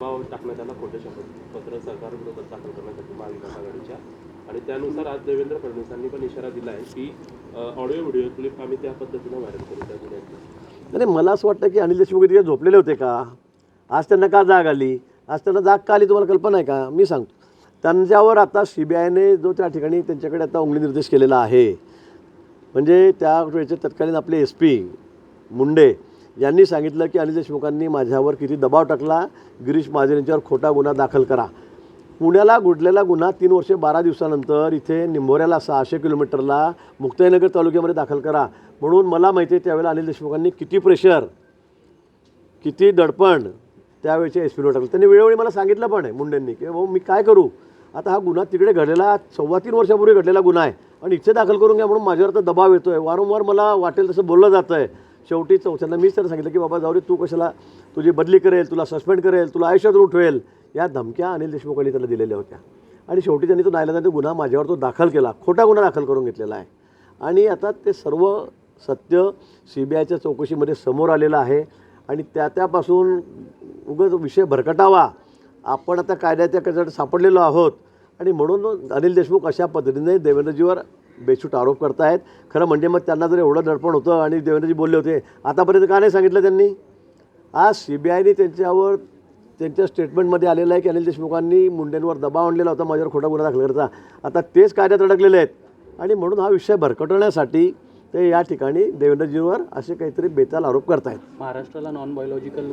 दबाव टाकण्यात आला खोटे शपथपत्र सरकारविरोधात दाखल करण्यासाठी महाविकास आघाडीच्या आणि त्यानुसार आज देवेंद्र फडणवीसांनी पण इशारा दिला आहे की ऑडिओ व्हिडिओ क्लिप आम्ही त्या पद्धतीनं व्हायरल करू त्या गुन्ह्यातल्या नाही मला असं वाटतं की अनिल देशमुख तिथे झोपलेले होते का? आज त्यांना का जाग आली? आज त्यांना जाग का आली तुम्हाला कल्पना आहे का? मी सांगतो. त्यांच्यावर आता सी बी आयने जो त्या ठिकाणी त्यांच्याकडे आता उंगली निर्देश केलेला आहे म्हणजे त्या वेळेचे तत्कालीन आपले एस पी मुंडे यांनी सांगितलं की अनिल देशमुखांनी माझ्यावर किती दबाव टाकला. गिरीश महाजन यांच्यावर खोटा गुन्हा दाखल करा. पुण्याला घडलेला गुन्हा तीन वर्षे बारा दिवसानंतर इथे निंभोऱ्याला सहाशे किलोमीटरला मुक्ताईनगर तालुक्यामध्ये दाखल करा. म्हणून मला माहिती आहे त्यावेळेला अनिल देशमुखांनी किती प्रेशर किती दडपण त्यावेळेचे एस पीला टाकलं. त्यांनी वेळोवेळी मला सांगितलं पण आहे मुंडेंनी की भाऊ मी काय करू? आता हा गुन्हा तिकडे घडलेला सव्वा तीन वर्षापूर्वी घडलेला गुन्हा आहे आणि इथे दाखल करून घ्या म्हणून माझ्यावर तर दबाव येतो आहे वारंवार मला वाटेल तसं बोललं जातं आहे शेवटी चौथ्यांदा मीच तर सांगितलं की बाबा जाऊ रे तू कशाला तुझी बदली करेल तुला सस्पेंड करेल तुला आयुष्यातून उठवेल. या धमक्या अनिल देशमुखांनी त्याला दिलेल्या होत्या. आणि शेवटी त्यांनी तो नाईलाजाने तो गुन्हा माझ्यावर तो दाखल केला. खोटा गुन्हा दाखल करून घेतलेला आहे. आणि आता ते सर्व सत्य सी बी आयच्या चौकशीमध्ये समोर आलेलं आहे. आणि त्या त्यापासून उगाच विषय भरकटावा. आपण आता कायद्याच्या कचऱ्यात सापडलेलो आहोत. आणि म्हणून अनिल देशमुख अशा पद्धतीने देवेंद्रजीवर बेछूट आरोप करतायत. खरं म्हणजे मग त्यांना जर एवढं दडपण होतं आणि देवेंद्रजी बोलले होते आतापर्यंत का नाही सांगितलं त्यांनी? आज सी बी आयने त्यांच्यावर त्यांच्या स्टेटमेंटमध्ये आलेलं आहे की अनिल देशमुखांनी मुंडेंवर दबाव आणलेला होता माझ्यावर खोटा गुन्हा दाखल करता. आता तेच कायद्यात अडकलेले आहेत. आणि म्हणून हा विषय भरकटवण्यासाठी ते या ठिकाणी देवेंद्रजीवर असे काहीतरी बेताल आरोप करतायत. महाराष्ट्राला नॉन बायोलॉजिकल